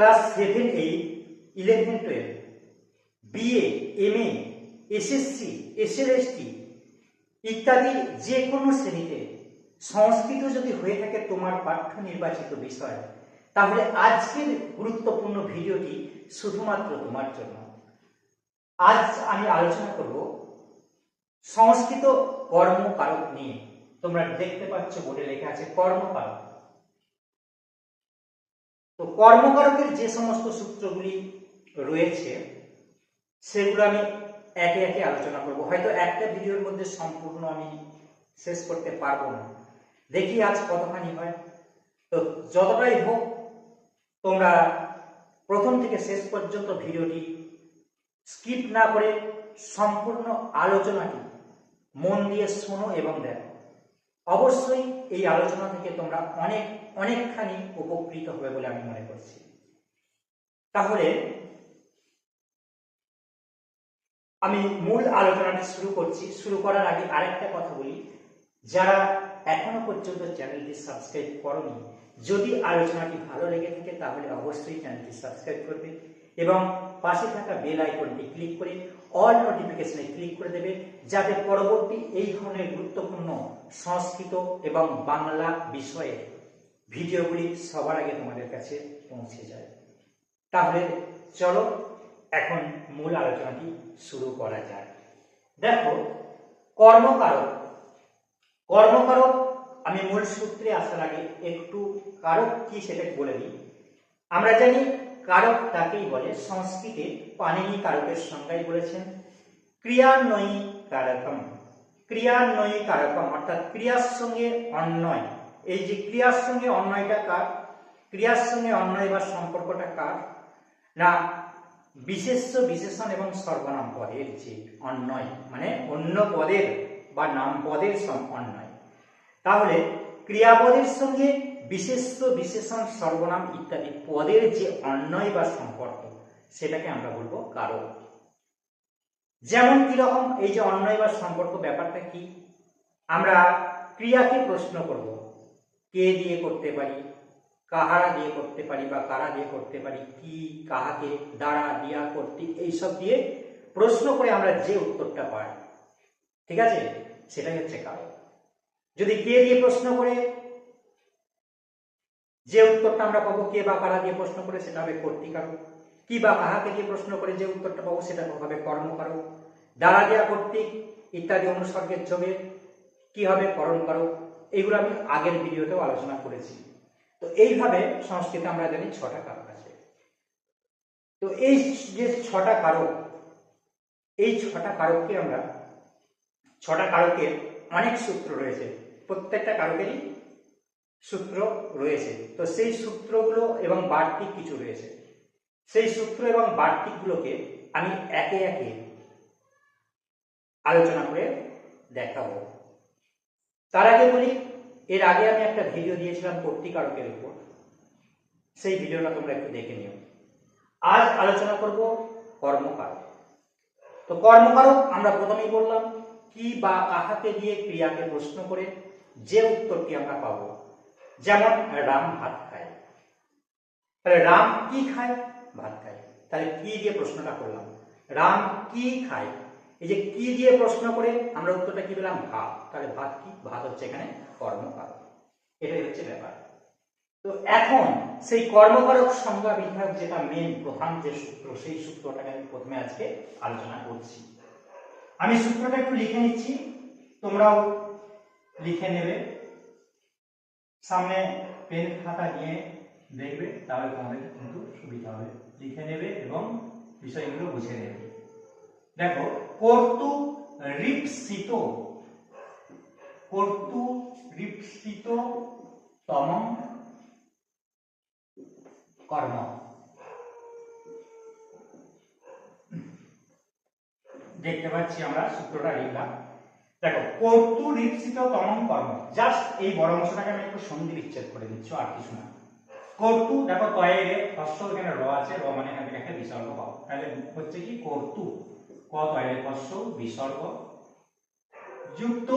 Class seven eight eleven twelve BA MA SSC SLST ইত্যাদি যে কোনো শ্রেণীতে সংস্কৃত যদি হয়ে থাকে তোমার পাঠ্য নির্বাচিত বিষয়, তাহলে আজকের গুরুত্বপূর্ণ ভিডিওটি শুধুমাত্র তোমার জন্য। আজ আমি আলোচনা করব সংস্কৃত কর্মকারক নিয়ে। তোমরা দেখতে পাচ্ছ বোর্ডে লেখা আছে কর্মকারক। তো কর্মকারকের যে সমস্ত সূত্রগুলি রয়েছে, সেগুলো আমি একে একে আলোচনা করব। হয়তো একটা ভিডিওর মধ্যে সম্পূর্ণ আমি শেষ করতে পারব না। দেখি আজ কতখানি হয়। তো যতটাই হোক, তোমরা প্রথম থেকে শেষ পর্যন্ত ভিডিওটি স্কিপ না করে সম্পূর্ণ আলোচনাটি মন দিয়ে শোনো এবং দেখো। অবশ্যই এই আলোচনা থেকে তোমরা অনেক, অনেকখানি উপকৃত হবে বলে আমি মনে করছি। তাহলে, আমি মূল আলোচনাটি শুরু করছি। শুরু করার আগে আরেকটা কথা বলি। যারা এখনও পর্যন্ত চ্যানেলটি সাবস্ক্রাইব করনি, যদি আলোচনাটি ভালো লেগে থাকে, তাহলে অবশ্যই চ্যানেলটি সাবস্ক্রাইব করবে এবং পাশে থাকা বেল আইকনটি ক্লিক করে অল নোটিফিকেশনে ক্লিক করে দেবে যাতে পরবর্তী এই ধরনের গুরুত্বপূর্ণ সংস্কৃত এবং বাংলা বিষয়ে ভিডিওগুলি সবার আগে তোমাদের কাছে পৌঁছে যায়। তাহলে চলো এখন মূল আলোচনাটি শুরু করা যাক। দেখো, কর্মকারক। কর্মকারক, আমি মূল সূত্রে আসার আগে একটু কারক কি সেটা বলে দিই। আমরা জানি কারক তাকেই বলে সংস্কৃতে পানিনি কারকের সংজ্ঞায় বলেছেন। ক্রিয়ান্বয়ী কারকম। ক্রিয়ান্বয়ী কারকম অর্থাৎ ক্রিয়ার সঙ্গে অন্যয় এই যে ক্রিয়ার সঙ্গে অন্যয়টা কার? ক্রিয়ার সঙ্গে অন্যয় বা সম্পর্কটা কার? না, বিশেষ্য, বিশেষণ এবং সর্বনাম পদের যে অন্যয় মানে অন্য পদের বা নাম পদের অন্যয় তাহলে ক্রিয়াপদের সঙ্গে বিশেষ্য বিশেষণ, সর্বনাম ইত্যাদি পদের যে অন্যয় বা সম্পর্ক, সেটাকে আমরা বলব কারক যেমন কীরকম এই যে অন্যয় বা সম্পর্ক ব্যাপারটা কি? আমরা ক্রিয়াকে প্রশ্ন করব। কে দিয়ে করতে পারি? কাহারা দিয়ে করতে পারি বা কারা দিয়ে করতে পারি? কি, কাহাকে, দ্বারা, দিয়া করতে এইসব দিয়ে প্রশ্ন করে আমরা যে উত্তরটা পাই, ঠিক আছে? সেটাই হচ্ছে কারক যদি কে দিয়ে প্রশ্ন করে যে উত্তরটা আমরা পাবো কে বা কারা দিয়ে প্রশ্ন করে, সেটা হবে কর্তৃকারক। কি বা কাহাকে দিয়ে প্রশ্ন করে যে উত্তরটা পাবো, সেটা হবে কর্মকারক। দ্বারা দেওয়া কর্তৃক ইত্যাদি অনুসর্গের যোগে কি হবে? করণকারক। এইগুলো আমি আগের ভিডিওতেও আলোচনা করেছি। তো এইভাবে সংস্কৃতে আমরা জানি ছটা কারক আছে। তো এই যে ছটা কারক এই ছটা কারককে আমরা, ছটা কারকের অনেক সূত্র রয়েছে। প্রত্যেকটা কারকেরই সূত্র রয়েছে। তো সেই সূত্রগুলো এবং বার্তিক কিছু রয়েছে। সেই সূত্র এবং বার্তিকগুলোকে আমি একে একে আলোচনা করে দেখাবো। তার আগে বলি, এর আগে আমি একটা ভিডিও দিয়েছিলাম কর্তিকারকের উপর। সেই ভিডিওটা তোমরা একটু দেখে নিও। আজ আলোচনা করব কর্মকারক। তো কর্মকারক, আমরা প্রথমেই বললাম, কি বা কাহাকে দিয়ে ক্রিয়াকে প্রশ্ন করে যে উত্তরটি আমরা পাবো? যেমন রাম ভাত খায়। তাহলে রাম কি খায়? ভাত খায়। তাহলে কি দিয়ে প্রশ্নটা করলাম? রাম কি খায়? এই যে কি দিয়ে প্রশ্ন করে আমরা উত্তরটা কি পেলাম? ভাত। তাহলে ভাত কি? ভাত হচ্ছে এখানে কর্মকারক এটাই হচ্ছে ব্যাপার। তো এখন সেই কর্মকারক সংজ্ঞা বিধায়ক যেটা মেন প্রধান যে সূত্র, সেই সূত্রটাকে আমি প্রথমে আজকে আলোচনা করছি। আমি সূত্রটা একটু লিখে নিচ্ছি। তোমরাও লিখে নেবে। সামনে পেন খাতা নিয়ে দেখবে, তাহলে তোমাদের কিন্তু সুবিধা হবে। লিখে নেবে এবং বিষয়গুলো বুঝে নেবে। দেখো, কর্তু রিপসিত কর্তু রিপসিত তম কর্ম। দেখতে পাচ্ছি আমরা সূত্রটা লিখলাম। দেখো কর্তু রিপসিত তম কর্ম জাস্ট এই বড় অংশটাকে আমি একটু সন্ধি বিচ্ছেদ করে দিচ্ছি, আর কিছু না। কর্তু দেখো তয়ে হস্য এখানে র আছে, র মানে এখান একটা বিসর্গ পাও। তাহলে হচ্ছে কি কর্তু ক তয়ে হস্য বিসর্গ। যুক্ত,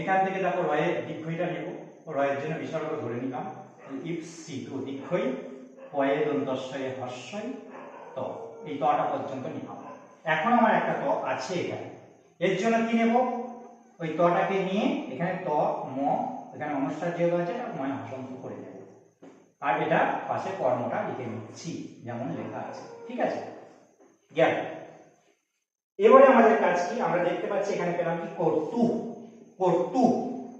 এখান থেকে দেখো রয়ে দীর্ঘইটা নেব। রয়ের জন্য বিসর্গ ধরে নিলাম। ইপসিত দীর্ঘই। পয়ে দন্তস্বয়ে হর্ষই। ত, এই তটা পর্যন্ত নিলাম। এখন আমার একটা ত আছে এখানে। এর জন্য কি নেব? ওই তটাকে নিয়ে এখানে ত, ম, এখানে অনুষ্ঠান যেহেতু আছে, এটা ময় হসন্ত করে নেব আর এটা পাশে কর্মটা লিখে নিচ্ছি, যেমন লেখা আছে। ঠিক আছে? গেল। এবারে আমাদের কাজ কি? আমরা দেখতে পাচ্ছি এখানে পেলাম কি? কর্তু। কর্তু।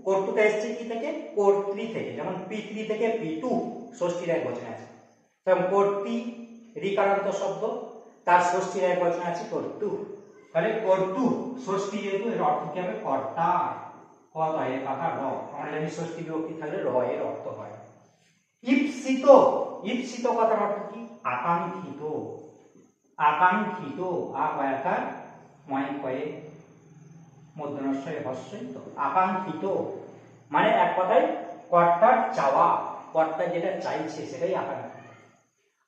কর্তুটা এসছে কি থেকে? কর্তৃ থেকে, যেমন পিতৃ থেকে পিতু, ষষ্ঠীর এক বচনে আছে। কর্তৃ রিকারান্ত শব্দ, তার ষষ্ঠীর এক বচনে আছে কর্তু। তাহলে কর্তু, ষষ্ঠী যেহেতু, এর অর্থ কি হবে? কর্তা। কত এর কাকা র। আমরা জানি ষষ্ঠী বিভক্তি থাকলে র এর অর্থ হয়। ইপসিত। ইপসিত কথার অর্থ কি? আকাঙ্ক্ষিত। আকাঙ্ক্ষিত। আকার? ময় কয়ে মধ্যনশ্বয় হস্যই তো আকাঙ্ক্ষিত। মানে এক কথায় কর্তার চাওয়া। কর্তা যেটা চাইছে, সেটাই আকাঙ্ক্ষিত।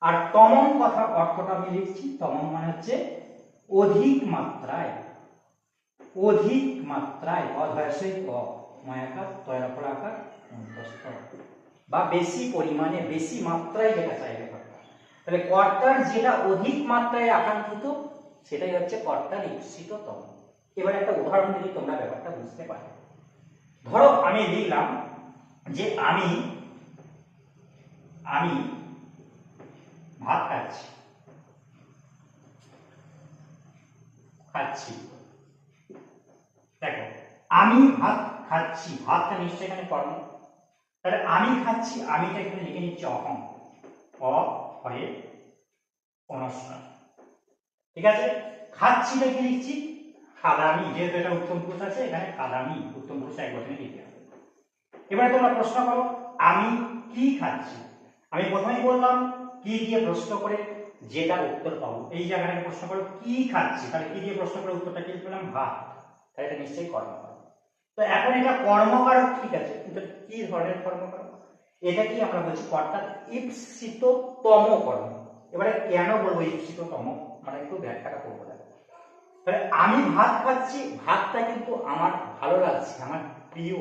আর তমম কথার অর্থটা আমি লিখছি। তমম মানে হচ্ছে অধিক মাত্রায় অধিক মাত্রায় অধয়সই ক ময়াকার তয়রাফল আকার অন্তস্থ বা বেশি পরিমাণে, বেশি মাত্রায় যেটা চাইবে কর্তা তাহলে কর্তার যেটা অধিক মাত্রায় আকাঙ্ক্ষিত, সেটাই হচ্ছে কর্তার ঈপ্সিততম এবার একটা উদাহরণ দিলে তোমরা ব্যাপারটা বুঝতে পারবে। ধরো আমি লিখলাম যে আমি আমি ভাত খাচ্ছি। খাচ্ছি। দেখো, আমি ভাত খাচ্ছি, ভাতটা নিশ্চয়ই এখানে কর্ম। তাহলে আমি খাচ্ছি, আমিটা এখানে লিখে নিচ্ছি অহং অ হয়ে অনস্কার ঠিক আছে? খাচ্ছি কি লিখছি? খাদামি যেহেতু এটা উত্তম পুরুষ আছে, এখানে খাদামি উত্তম পুরুষ এক বছরে লিখতে হবে এবারে তোমরা প্রশ্ন করো, আমি কি খাচ্ছি? আমি প্রথমেই বললাম, কি দিয়ে প্রশ্ন করে? যেটা উত্তর পাবো। এই জায়গাটাকে প্রশ্ন করো কি খাচ্ছি? তাহলে কি দিয়ে প্রশ্ন করে উত্তরটা কি পেলাম ভাত। তাহলে এটা নিশ্চয়ই কর্মকারক তো এখন এটা কর্মকারক ঠিক আছে, কিন্তু কি ধরনের কর্মকারক? এটা কি আমরা বলছি কর্তার ইপসিততম কর্ম। এবারে কেন বলব ইপসিততম? মানে একটু ব্যাখ্যাটা করব তাহলে আমি ভাত খাচ্ছি, ভাতটা কিন্তু আমার ভালো লাগছে, আমার প্রিয়।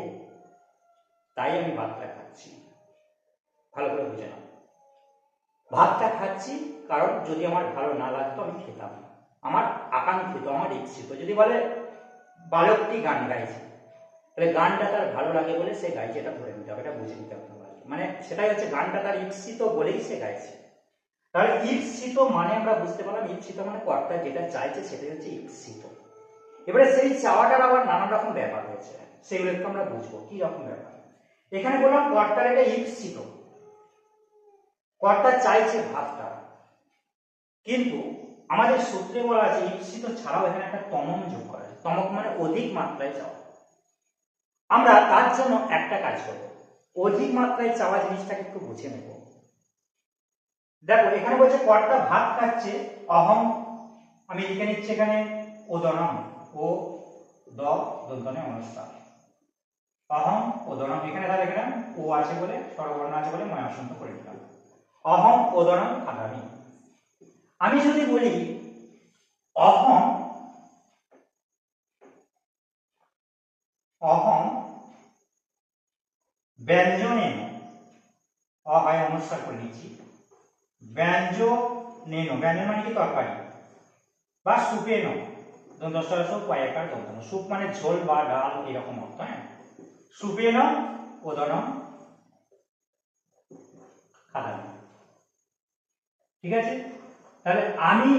তাই আমি ভাতটা খাচ্ছি। ভালো করে বুঝে নাও। ভাতটা খাচ্ছি, কারণ যদি আমার ভালো না লাগতো, আমি খেতাম আমার আকাঙ্ক্ষিত, আমার ইচ্ছিত। যদি বলে, বালকটি গান গাইছে, তাহলে গানটা তার ভালো লাগে বলে সে গাইছে, এটা ধরে নিতে হবে, এটা বুঝে নিতে হবে মানে সেটাই হচ্ছে, গানটা তার ইচ্ছিত বলেই সে গাইছে। তাহলে ইচ্ছিত মানে আমরা বুঝতে পারলাম, ইচ্ছিত মানে কর্তা যেটা চাইছে, সেটাই হচ্ছে ইচ্ছিত। এবারে সেই চাওয়াটার আবার নানান রকম ব্যাপার রয়েছে। সেগুলো একটু আমরা বুঝব, কি রকম ব্যাপার? এখানে বললাম, কর্তার এটা ইচ্ছিত। কর্তা চাইছে ভাতটা। কিন্তু আমাদের সূত্রে বলা আছে ইচ্ছিত ছাড়াও এখানে একটা তমম যোগ করা আছে। তমক মানে অধিক মাত্রায় চাওয়া। আমরা তার জন্য একটা কাজ করব। অধিক মাত্রায় চাওয়া জিনিসটাকে একটু বুঝে নেব। দেখো, এখানে বলছে কর্তা ভাত খাচ্ছে অহম আমি লিখে নিচ্ছি এখানে, ওদনম, ও, দ, দন্তনে অনুষ্ঠান অহম ওদনম, এখানে তাহলে এখানে ও আছে বলে, স্বরবর্ণ আছে বলে, ময় আসন্ত করে দিলাম। অহম ওদনম খাদামি আমি যদি বলি অহম অহম ব্যঞ্জনেন, অহায় অনুসার করে নিচ্ছি। ব্যঞ্জনেন ব্যঞ্জন মানে কি তরকারি? বা সুপেন, দন্তস্বর সুপ পায়াকার দন্তন সুপ মানে ঝোল বা ডাল, এরকম অর্থ হ্যাঁ? সুপেন ওদনম খাদামি ঠিক আছে? তাহলে আমি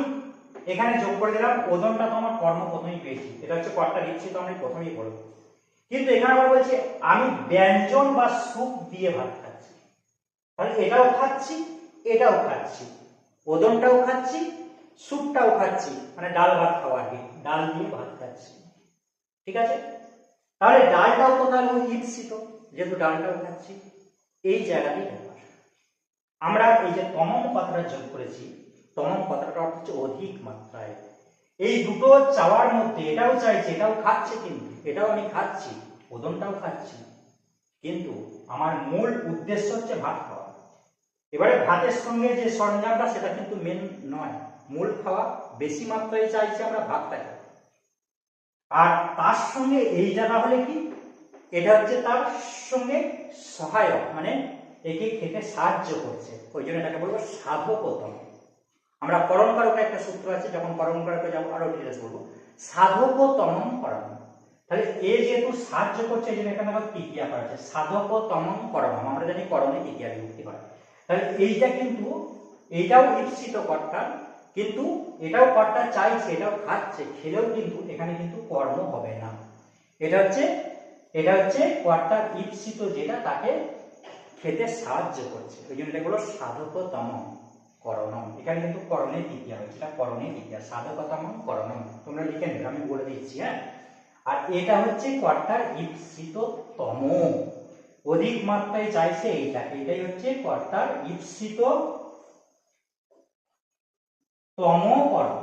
এখানে যোগ করে দিলাম, ওজনটা তো আমার কর্ম প্রথমেই পেয়েছি। এটা হচ্ছে কর্তা দিচ্ছি, তো আমি প্রথমেই বলব। কিন্তু এখানে আবার বলছে, আমি ব্যঞ্জন বা স্যুপ দিয়ে ভাত খাচ্ছি। তাহলে এটাও খাচ্ছি এটাও খাচ্ছি। ওজনটাও খাচ্ছি, স্যুপটাও খাচ্ছি। মানে ডাল ভাত খাওয়া আর কি ডাল দিয়ে ভাত খাচ্ছি। ঠিক আছে? তাহলে ডালটাও তো তাহলে ইপসিত যেহেতু ডালটাও খাচ্ছি, এই জায়গাতেই ব্যাপার। আমরা এই যে তমম কথাটা যোগ করেছি তমম কথাটা হচ্ছে অধিক মাত্রায়। এই দুটো চাওয়ার মধ্যে এটাও চাইছে, এটাও খাচ্ছে কিন্তু, এটাও আমি খাচ্ছি, ওজনটাও খাচ্ছি। কিন্তু আমার মূল উদ্দেশ্য হচ্ছে ভাত খাওয়া। এবারে ভাতের সঙ্গে যে সরঞ্জামটা, সেটা কিন্তু মেন নয়। মূল খাওয়া, বেশি মাত্রায় চাইছে আমরা ভাতটাকে। আর তার সঙ্গে এই জায়গা হলে কি? এটা হচ্ছে তার সঙ্গে সহায়ক মানে একে খেতে সাহায্য করছে। ওই জন্য এটাকে বলব সাধকতম আমরা করণকারকে একটা সূত্র আছে, যখন করণকারকে যাব আরও ডিটেলস বলব। সাধকতম করণ তাহলে এ যেহেতু সাহায্য করছে, এই জন্য এখানে আবার তৃতীয়া করা আছে। সাধকতম করণ আমরা জানি করণে তৃতীয়া বিভক্তি হয় তাহলে এইটা কিন্তু, এইটাও ঈপ্সিত কর্তা, কিন্তু এটাও কর্তা চাইছে, এটাও খাচ্ছে, খেলেও কিন্তু এখানে কিন্তু কর্ম হবে না। এটা হচ্ছে এটা হচ্ছে কর্তার ঈপ্সিত যেটা তাকে খেতে সাহায্য করছে। ওই জন্য এটা হলো সাধকতম করণম। এখানে কিন্তু করণের দ্বিতীয় হয়েছে এটা করণের দ্বিতীয় সাধকতম করণম। তোমরা লিখে নেবে, আমি বলে দিচ্ছি হ্যাঁ? আর এটা হচ্ছে কর্তার ঈপ্সিত তম অধিক মাত্রায় চাইছে এইটা। এটাই হচ্ছে কর্তার ঈপ্সিত তম করণ।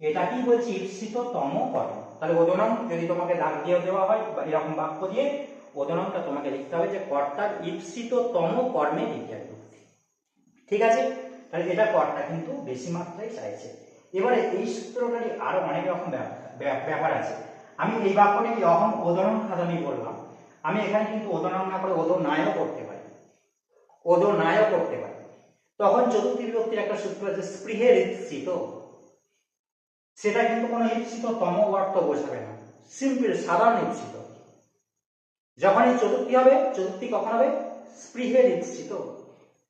এটা কি বলছি? ঈপ্সিত তম করণ। তাহলে ওদনম যদি তোমাকে দাগ দিয়ে দেওয়া হয় বা এরকম বাক্য দিয়ে ওদনমটা তোমাকে লিখতে হবে যে কর্তার ঈপ্সিত তম কর্মে দ্বিতীয় বিভক্তি ঠিক আছে? তাহলে এটা কর্তা কিন্তু বেশি মাত্রায় চাইছে। এবারে এই সূত্রটারই আরও অনেক রকম ব্যাপার আছে। আমি এই বাক্যটা কি অহম ওদনম খাদানি বললাম? আমি এখানে কিন্তু ওদনম না করে ওদো নায়ও করতে পারি। ওদো নায়ও করতে পারি। তখন চতুর্থী বিভক্তির একটা সূত্র আছে স্পৃহের ঈপ্সিত সেটা কিন্তু কোনো ঈপ্সিত তম অর্থ বোঝাবে না। সিম্পল, সাধারণ ঈপ্সিত। যখন এই চতুর্থী হবে, চতুর্থী কখন হবে? স্পৃহের ঈপ্সিত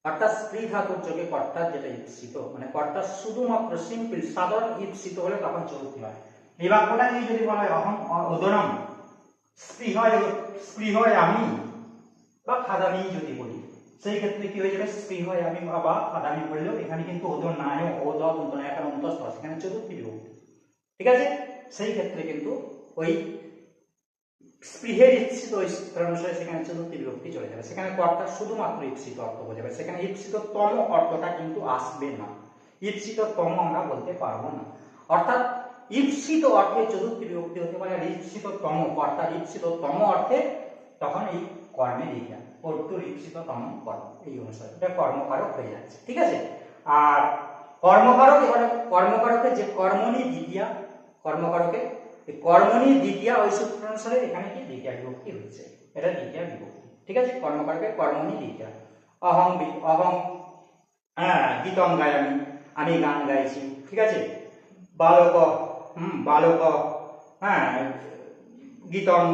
অর্থাৎ ধাতুর যোগে কর্তার যেটা ঈপ্সিত। মানে কর্তার শুধুমাত্র সিম্পল সাধারণ ঈপ্সিত হলে তখন চতুর্থী হয়। এই বাক্যটা নিয়ে যদি বলা হয়? অহম ওদনম স্পৃহ স্পৃহ আমি বা খাদামি যদি বলি। সেই ক্ষেত্রে কি হয়ে যাবে? স্পৃহ আমি বা খাদামি বললেও এখানে কিন্তু ওদর নায় ওদ অন্ত নায় একটা অন্তস্থ এখানে চতুর্থী বিভক্তি ঠিক আছে? সেই ক্ষেত্রে কিন্তু ওই স্পৃহের সূত্র অনুসারে সেখানে চতুর্থী বিভক্তি চলে যাবে। সেখানে কর্তার শুধুমাত্র ইচ্ছিত অর্থ বোঝাবে। সেখানে ইচ্ছিত তম অর্থটা কিন্তু আসবে না। ইচ্ছিত তম আমরা বলতে পারব না। অর্থাৎ ঈপ্সিত অর্থে চতুর্থী বিভক্তি হতে পারে আর ঈপ্সিত তম কর্তার ঈপ্সিত তম অর্থে তখন এই কর্মে দিকা কর্তুর ঈপ্সিত তম কর্ম, এই অনুসারে। এটা কর্মকারক হয়ে যাচ্ছে। ঠিক আছে? আর কর্মকারক এবারে কর্মকারকের যে কর্মণি দ্বিতীয়া কর্মকারকের এই কর্মণি দ্বিতীয়া ওই সূত্র অনুসারে এখানে কি দ্বিতীয় বিভক্তি হচ্ছে এটা দ্বিতীয় বিভক্তি। ঠিক আছে? কর্মকারকের কর্মণি দ্বিতীয়া। অহং অহং হ্যাঁ গীতম গাই আমি আমি গান গাইছি। ঠিক আছে? বালক, হুম, বালক হ্যাঁ গীতম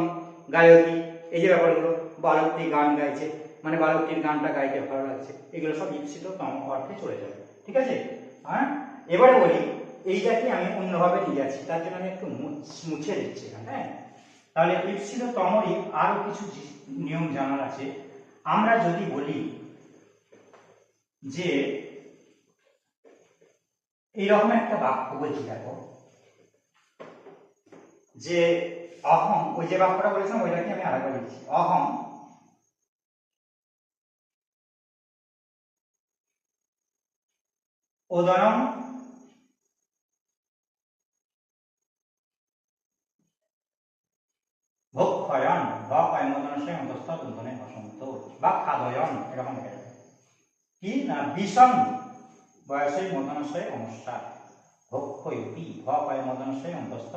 গায়কী এই যে ব্যাপারগুলো, বালকটি গান গাইছে মানে বালকটির গানটা গাইতে ভালো লাগছে, এগুলো সব ঈপ্সিত তম অর্থে চলে যাবে। ঠিক আছে? হ্যাঁ? এবারে বলি এইটাকে আমি অন্যভাবে নিয়ে যাচ্ছি? তার জন্য আমি একটু মুছে দিচ্ছি হ্যাঁ? তাহলে ঈপ্সিত তমরই আরও কিছু নিয়ম জানার আছে। আমরা যদি বলি যে এইরকম একটা বাক্য বলছি, দেখো। যে অহম, ওই যে বাক্যটা বলেছিলাম ওইটাকে আমি আরেকবার লিখছি অহম। ওদনম ভক্ষয়ন বা কর্মদনসে অন্তস্থ দুধনে বসন্ত বা খাদয়ন এরকম কি? না বিষম? বয়সে মদনশয় অনুসার ভক্ষয়তি ভ কয় মদনশয় অন্তস্থ।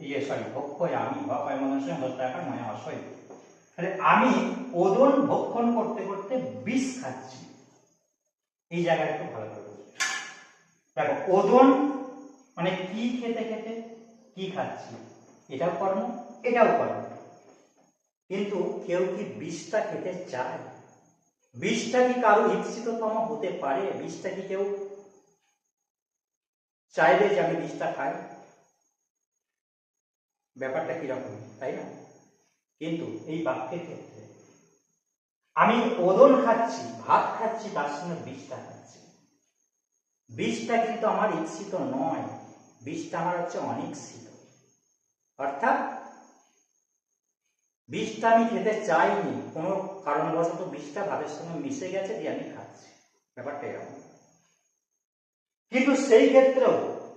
ইয়ে সরি ভক্ষয়ামি। ভ কয় মদনশয় অন্তস্থ একটা মনে অসয়। তাহলে আমি ওদন ভক্ষণ করতে করতে বিষ খাচ্ছি। এই জায়গাটা একটু ভালো করে। দেখো ওদন মানে কি খেতে খেতে? কি খাচ্ছি? এটাও কর্ম এটাও কর্ম। কিন্তু কেউ কি বিষটা খেতে চায়? বিষটা কি কারও ঈপ্সিততম হতে পারে? বিষটা কি কেউ চাইবে যে আমি বিষটা খাই? ব্যাপারটা কীরকম, তাই না? কিন্তু এই বাক্যের ক্ষেত্রে আমি ওদন খাচ্ছি, ভাত খাচ্ছি, তার সঙ্গে বিষটা খাচ্ছি। বিষটা কিন্তু আমার ইচ্ছিত নয়, বিষটা আমার হচ্ছে অনিচ্ছিত। অর্থাৎ বিষটা আমি খেতে চাইনি। কোনো কারণবশত বিষটা ভাতের সঙ্গে মিশে গেছে, দিয়ে আমি খাচ্ছি। ব্যাপারটা এরকম। কিন্তু সেই ক্ষেত্রেও,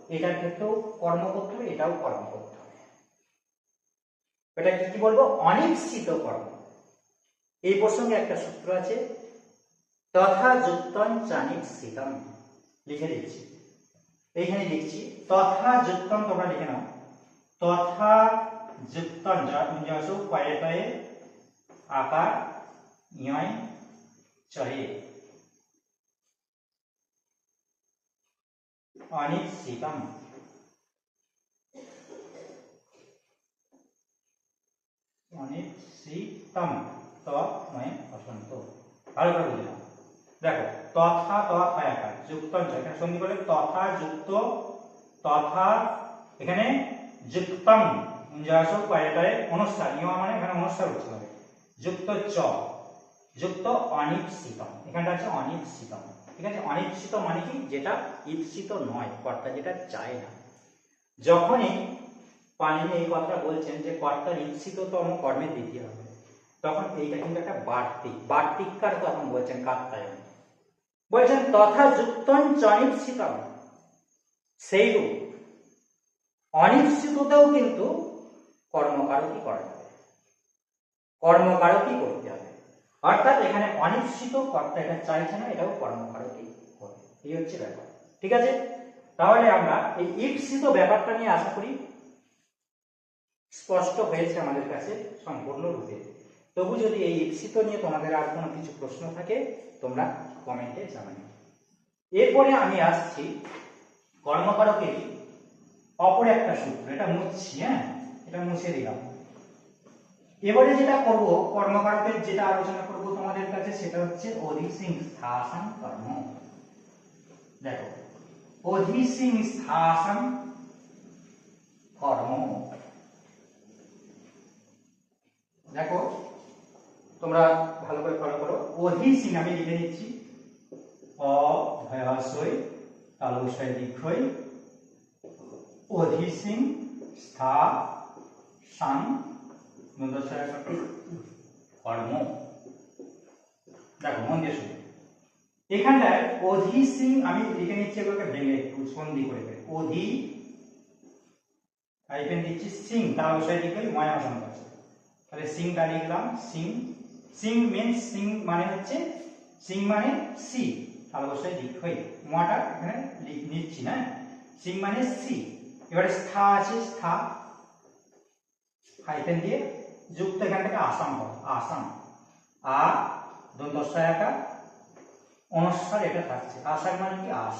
এটার ক্ষেত্রেও কর্ম করতে হবে, এটাও কর্ম করতে হবে। এটা কি কি বলব? অনিশ্চিত কর্ম। এই প্রসঙ্গে একটা সূত্র আছে, তথা যুক্তন চানিশ্চিতম লিখে দিচ্ছি। এইখানে লিখছি, তথা যুক্তম তোমরা লিখে নাও। তথা যুক্তন যা ইংরেজি কয়ে কয়ে আকার ইয় চয়ে অনিশ্চিতম অনিশ্চিতম তময় বসন্ত ভালো করে বুঝলাম দেখো তথা তথা একা যুক্ত এখানে সন্ধি বলে তথা যুক্ত তথা এখানে যুক্তম মুঞ্জাসক পায়টায় অনুষ্ঠান নিয়ম মানে এখানে অনুষ্ঠান হচ্ছে হবে। যুক্ত চ। যুক্ত অনিশ্চিতম এখানটা আছে অনিশ্চিতম ঠিক আছে? অনিশ্চিত মানে কি? যেটা ঈপ্সিত নয়, কর্তা যেটা চায় না। যখনই পানিনি এই কথাটা বলছেন যে কর্তার ঈপ্সিততম কর্মে দিতে হবে, তখন এইটা কিন্তু একটা বার্তিক বার্তিককার তখন বলছেন কাত্তায়ন বলছেন, তথা যুক্তন চনিশ্চিতম সেইরূপ। অনিশ্চিততেও কিন্তু কর্মকারকই করা যাবে। কর্মকারকই করতে হবে। অর্থাৎ এখানে অনিশ্চিত কর্তা এটা চাইছে না, এটাও কর্মকারকই করবে। এই হচ্ছে ব্যাপার। ঠিক আছে? তাহলে আমরা এই ঈপ্সিত ব্যাপারটা নিয়ে আশা করি স্পষ্ট হয়েছে আমাদের কাছে সম্পূর্ণরূপে। তবু যদি এই ঈপ্সিত নিয়ে তোমাদের আর কোনো কিছু প্রশ্ন থাকে, তোমরা কমেন্টে জানাবে। এরপরে আমি আসছি কর্মকারকের অপর একটা সূত্র। এটা মুছছি হ্যাঁ? এটা মুছে দিলাম। এবারে যেটা করব কর্মকারকের যেটা আলোচনা করব তোমাদের কাছে, সেটা হচ্ছে অধিসিং স্থাসন কর্ম। দেখো অধিসিং স্থাসন কর্ম। দেখো, তোমরা ভালো করে ফলো করো। অধিসিং আমি লিখে দিচ্ছি। অ, ভয়াশয়, তালবসয় দীর্ঘই অধিসিং স্থা সাং কর্ম দেখো, মন দিয়ে শুনো। এখানটায় অধি সিং, আমি লিখে নিচ্ছি এগুলোকে ভেঙে, একটু সন্ধি করে করে। অধি হাইফেন দিচ্ছি সিং, তার অবশ্যই লিখে ময়া আছে তাহলে সিংটা লিখলাম, সিং। সিং মিনস সিং মানে হচ্ছে, সিং মানে সি, তার অবশ্যই লিখ হয়ে ময়াটা এখানে লিখ নিচ্ছি না সিং মানে সি। এবারে স্থা আছে, স্থা। হাইফেন দিয়ে যুক্ত এখান থেকে আসাম হবে আসাম। আ দন্তস্বয়টা অনস্বর এটা থাকছে। আসাম মানে কি? আস।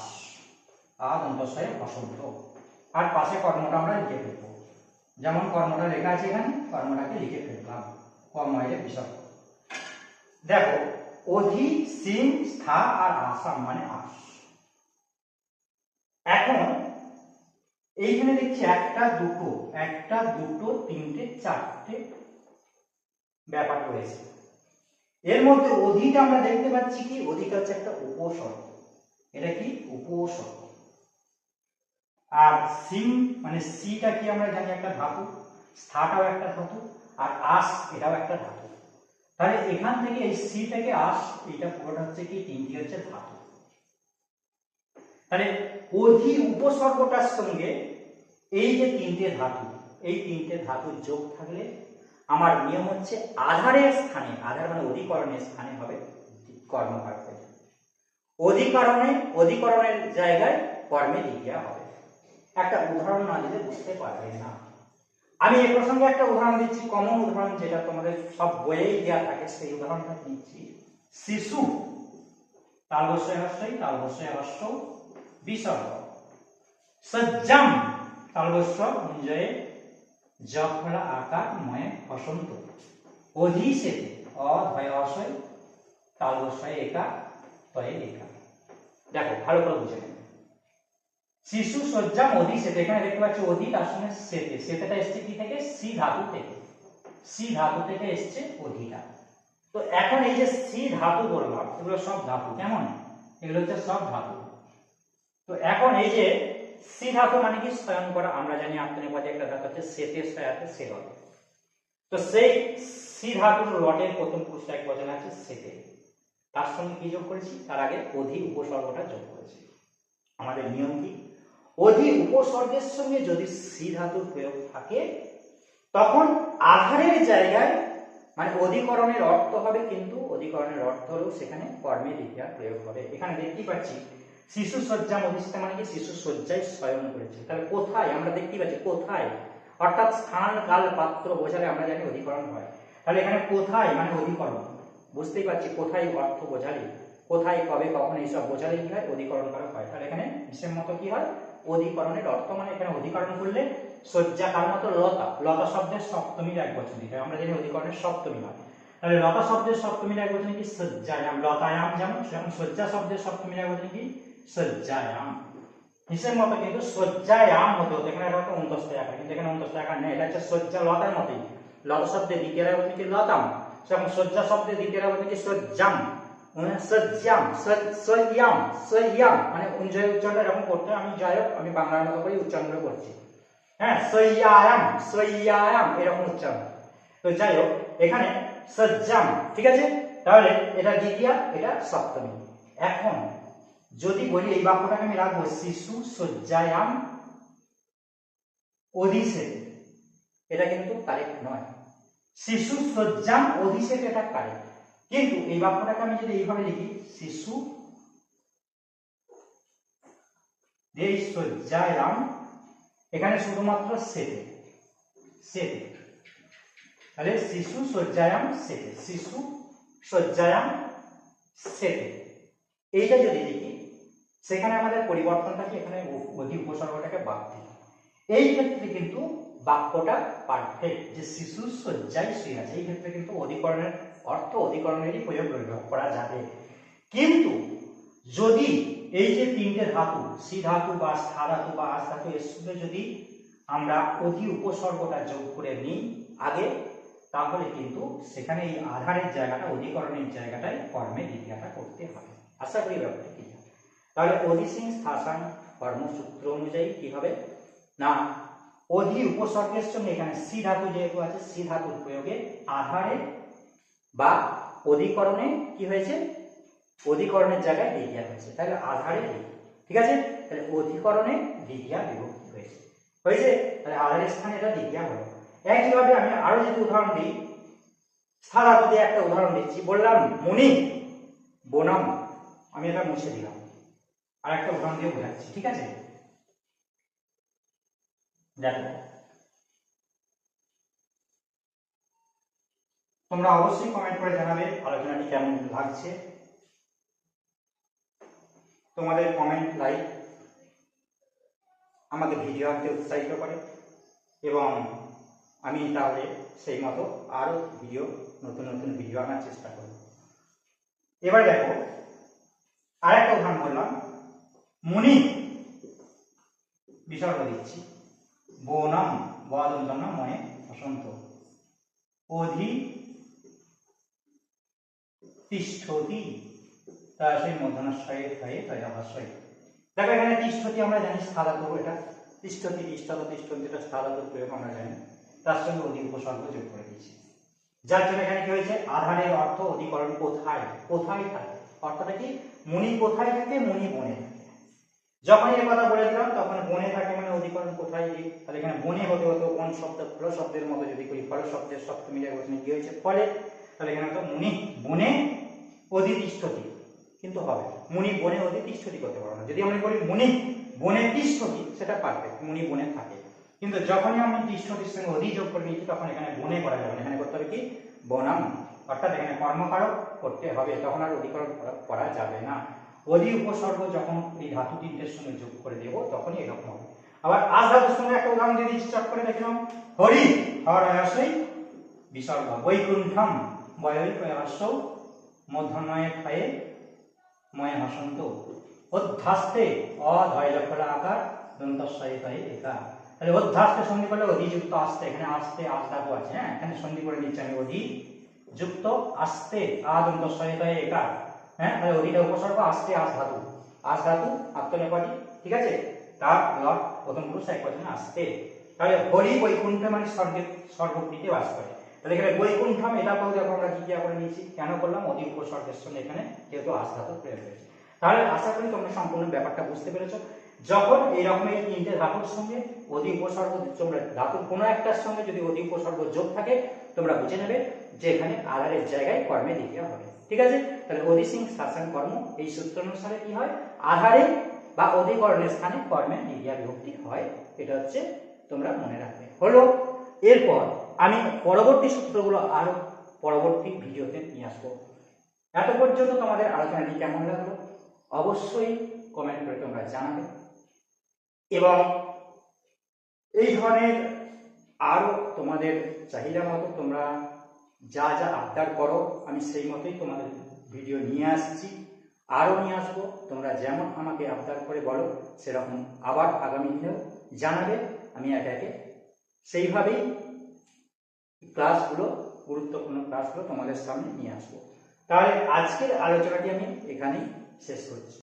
আ দন্তস্বয় বসন্ত। আর পাশে কর্মটা আমরা লিখে ফেলব। যেমন কর্মটা লেখা আছে এখানে, কর্মটাকে লিখে ফেললাম। কর্মের বিসর্গ দেখো, অধি সিং স্থা আর আসাম মানে আস। এখন এইখানে দেখছি একটা, দুটো একটা, দুটো, তিনটে, চারটে ব্যাপার রয়েছে। এর মধ্যে অধিটা আমরা দেখতে পাচ্ছি কি? অধিটা হচ্ছে একটা উপসর্গ। এটা কি? উপসর্গ। আর সিং মানে সিটা কি আমরা জানি? একটা ধাতু। স্থাটাও একটা ধাতু। আর আস, এটাও একটা ধাতু। তাহলে এখান থেকে এই সি থেকে আস এটা পুরোটা হচ্ছে কি? তিনটি হচ্ছে ধাতু। তাহলে অধি উপসর্গটার সঙ্গে এই যে তিনটে ধাতু, এই তিনটে ধাতুর যোগ থাকলে আমার নিয়ম হচ্ছে আধারের স্থানে, আধার মানে অধিকরণের স্থানে হবে কর্মকার অধিকরণে, অধিকরণের জায়গায় কর্মে দ্বিতীয় হবে। একটা উদাহরণ না দিলে বুঝতে পারবে না। আমি এ প্রসঙ্গে একটা উদাহরণ দিচ্ছি কমন উদাহরণ যেটা তোমাদের সব বইয়েই দেওয়া থাকে, সেই উদাহরণটা দিচ্ছি শিশু তালবস্যয় হস্যই তালবস্যয় হস্য বিসর্গ সজ্জাম, তালবস্য অঞ্জয়ে জফলা আকার, ময়ে বসন্ত অধিশেতে অধয় অশয় তালবস্যয় একা, তয়ে একা। দেখো, ভালো করে বুঝে নেবে। শিশু সজ্জাম অধিশেতে এখানে দেখতে পাচ্ছি অধি তার সঙ্গে সেতে। সেতেটা এসছে কি থেকে? সি ধাতু থেকে। সি ধাতু থেকে এসছে অধিটা তো এখন এই যে সি ধাতু বললাম, এগুলো সব ধাতু, কেমন? এগুলো হচ্ছে সব ধাতু। তো এখন এই যে সি ধাতু মানে কি? স্বয়ং করা। আমরা জানি আত্মনিপাতে একটা ধাতু আছে সেতে সয়াতে সে হবে তো সেই সি ধাতুর লটের প্রথম পুরুষটা এক বচন আছে সেতে তার সঙ্গে কি যোগ করেছি? তার আগে অধি উপসর্গটা যোগ করেছি। আমাদের নিয়ম কি? অধি উপসর্গের সঙ্গে যদি সি ধাতুর প্রয়োগ থাকে, তখন আধারের জায়গায় মানে অধিকরণের অর্থ হবে কিন্তু অধিকরণের অর্থ হলেও সেখানে কর্মের দ্বিতীয় প্রয়োগ হবে। এখানে দেখতেই পাচ্ছি শিশু শয্যা মধিষ্ঠা মানে কি? শিশু শয্যায় শয়ন করেছে। তাহলে কোথায়? আমরা দেখতেই পাচ্ছি কোথায়? অর্থাৎ স্থান, কাল, পাত্র বোঝালে আমরা জানি অধিকরণ হয়। তাহলে এখানে কোথায় মানে অধিকরণ? বুঝতেই পারছি কোথায় অর্থ বোঝালে কোথায়, কবে, কখন এইসব বোঝালে কি হয়? অধিকরণ করা হয়। তাহলে এখানে হিসেব মতো কি হয়? অধিকরণের অর্থ মানে এখানে অধিকরণ করলে শয্যা কার মতো? লতা। লতা শব্দের সপ্তমীর এক বছর এটা আমরা জানি অধিকরণের সপ্তমী হয়। তাহলে লতা শব্দের সপ্তমীর এক বছর কি? শয্যায়াম। লতায়াম যেমন, সেরকম শয্যা শব্দের সপ্তমীর এক বছর কি? হিসেব মতো কিন্তু শয্যায়াম হতে হতো এখানে অন্তস্থ আকার কিন্তু এখানে অন্তস্থ আকার নেই এটা হচ্ছে শয্যা লতার লতা শব্দের দ্বিতীয় লতাম সেরকম শয্যা শব্দের দ্বিতীয় সজ্জাম সয়াম মানে উঞ্জয় উচ্চারণটা এরকম করতে আমি যাই হোক আমি বাংলার মতো করে উচ্চারণগুলো করছি হ্যাঁ সয়াম সয়াম এরকম উচ্চারণ তো যাই হোক এখানে সজ্জাম ঠিক আছে তাহলে এটা দ্বিতীয় এটা সপ্তমী এখন যদি বলি, এই বাক্যটাকে আমি রাখব, শিশু শয্যায়াম অধিশেষ এটা কিন্তু কারেক্ট নয়। শিশু শয্যাম অধিশেষ এটা কারেক্ট কিন্তু এই বাক্যটাকে আমি যদি এইভাবে লিখি, শিশু এই শয্যায়াম, এখানে শুধুমাত্র সেতে সেতে তাহলে শিশু শয্যায়াম সেতে শিশু শয্যায়াম সেতে এইটা যদি লিখি সেখানে আমাদের পরিবর্তনটাকে এখানে অধি উপসর্গটাকে বাদ দিই এই ক্ষেত্রে কিন্তু বাক্যটা পারফেক্ট যে শিশু শয্যায় শুয়ে আছে, এই ক্ষেত্রে কিন্তু অধিকরণের অর্থ, অধিকরণেরই প্রয়োগ করা যাবে। কিন্তু যদি এই যে তিনটে ধাতু, সি ধাতু বা স্থা ধাতু বা আস ধাতু, এর সঙ্গে যদি আমরা অধি উপসর্গটা যোগ করে নিই আগে, তাহলে কিন্তু সেখানে এই আধারের জায়গাটা, অধিকরণের জায়গাটায় কর্মে দ্বিতীয়টা করতে হবে। আশা করি ব্যাপারটা তাহলে অধিসিং স্থাসান কর্মসূত্র অনুযায়ী কি হবে? না, অধি উপসর্গের সঙ্গে এখানে সি ধাতু যেহেতু আছে, সি ধাতুর প্রয়োগে আধারে বা অধিকরণে কি হয়েছে? অধিকরণের জায়গায় দ্বিতীয় হয়েছে। তাহলে আধারে। ঠিক আছে? তাহলে অধিকরণে দ্বিতীয় বিভক্তি হয়েছে। হয়েছে? তাহলে আধারের স্থানে এটা দ্বিতীয় হলো। একইভাবে আমি আরও যদি উদাহরণ দিই সারা একটা উদাহরণ দিচ্ছি। বললাম, মনি, বনাম। আমি এটা মুছে দিলাম। আর একটা উদাহরণ দিয়ে বোঝাচ্ছি, ঠিক আছে? দেখো, তোমরা অবশ্যই কমেন্ট করে জানাবে আলোচনাটি কেমন লাগছে। তোমাদের কমেন্ট লাইক আমাকে ভিডিও আনতে উৎসাহিত করে এবং আমি তাহলে সেই মতো আরও ভিডিও নতুন নতুন ভিডিও আনার চেষ্টা করব। এবার দেখো, আরেকটা উদাহরণ বললাম। মুনি বিসর্গ দিচ্ছি। বনম বদন্তন মনে বসন্ত। অধি, তিষ্ঠতি তা সেই মধ্যনাশ্রয়ে হয়ে তাই অবশ্যই দেখো এখানে তিষ্ঠতি আমরা জানি করব এটা তিষ্ঠতি তিষ্ঠত তিষ্ঠতি এটা সাদা প্রয়োগ আমরা জানি। তার সঙ্গে অধিক উপসর্গ যোগ করে দিয়েছি। যার জন্য এখানে কি হয়েছে? আধারের অর্থ অধিকরণ কোথায়? কোথায় থাকে? অর্থটা কি? মুনি কোথায় থাকে? মুনি বনে থাকে। যখন এই কথা বলে দিলাম, তখন বনে থাকে মানে অধিকরণ কোথায় দিই তাহলে এখানে বনে হতে হতো কোন শব্দ ফল শব্দের মতো যদি করি ফল শব্দের সপ্তমী বসে কি হয়েছে? ফলে তাহলে এখানে তো মুনি, বনে অধিতিষ্ঠতি কিন্তু হবে। মুনি বনে অধিতিষ্ঠতি করতে পারব না? যদি আমরা বলি মুনি, বনে তিষ্ঠতি সেটা পারফেক্ট মুনি বনে থাকে। কিন্তু যখনই আমি তিষ্ঠতির সঙ্গে অধি যোগ করে নিয়েছি, তখন এখানে বনে করা যাবে না। এখানে করতে হবে কি? বনাম। অর্থাৎ এখানে কর্মকারক করতে হবে। তখন আর অধিকরণ করা- করা যাবে না। অধি উপসর্গ যখন এই ধাতু তিনটের সঙ্গে যোগ করে দেব, তখনই এরকম হবে। আবার আজ ধাতুর সঙ্গে একটা উদাহরণ দিয়ে দিচ্ছি, চট করে দেখলাম হরি হর অয়াসই বিসর্গ, বৈকুণ্ঠম, বয়ই প্রয়াস মধ্যনয়ে খায়ে ময়ে হাসন্ত। অধ্যাস্তে অধয় লক্ষলা আকার, দন্তস্বয়ে তয়ে একা। তাহলে অধ্যাস্তে সন্ধি করলে অধিযুক্ত আসতে, এখানে আসতে আস ধাতু আছে হ্যাঁ? এখানে সন্ধি করে নিচ্ছি আমি অধি যুক্ত আসতে, আ দন্তস্বয়ে তয়ে একা। হ্যাঁ? তাহলে অধিটা উপসর্গ আসতে আস ধাতু। আস ধাতু, আত্মনেপাটি, ঠিক আছে? তার লট প্রথম পুরুষ, এক বচনে আসতে তাহলে হরি বৈকুণ্ঠ মানে স্বর্গের স্বর্গটিতে বাস করে। তাহলে এখানে বৈকুণ্ঠম, এটা পাও দেখো আমরা কি করে নিয়েছি, কেন করলাম? অধি উপসর্গের সঙ্গে এখানে যেহেতু আস ধাতু প্রয়োগ হয়েছে। তাহলে আশা করি তোমরা সম্পূর্ণ ব্যাপারটা বুঝতে পেরেছ। যখন এই রকমের তিনটে ধাতুর সঙ্গে অধি উপসর্গ, তোমরা ধাতুর কোনো একটার সঙ্গে যদি অধি উপসর্গ যোগ থাকে, তোমরা বুঝে নেবে যে এখানে আধারের জায়গায় কর্মে দিতে হবে। ঠিক আছে? তাহলে অধিসিং শাসন কর্ম, এই সূত্র অনুসারে কি হয়? আধারে বা অধিকরণের স্থানে কর্মের দ্বিতীয় বিভক্তি হয়। এটা হচ্ছে তোমরা মনে রাখবে। হলো, এরপর আমি পরবর্তী সূত্রগুলো আরও পরবর্তী ভিডিওতে নিয়ে আসব। এত পর্যন্ত তোমাদের আলোচনাটি কেমন লাগল? অবশ্যই কমেন্ট করে তোমরা জানাবে। এবং এই ধরনের আরও তোমাদের চাহিদা মতো তোমরা যা যা আবদার করো, আমি সেই মতোই তোমাদের ভিডিও নিয়ে আসছি। আরও নিয়ে আসব। তোমরা যেমন আমাকে আবদার করে বলো, সেরকম আবার আগামী দিনেও জানাবে। আমি একে একে সেইভাবেই ক্লাসগুলো গুরুত্বপূর্ণ ক্লাসগুলো তোমাদের সামনে নিয়ে আসব। তাহলে আজকের আলোচনাটি আমি এখানেই শেষ করছি।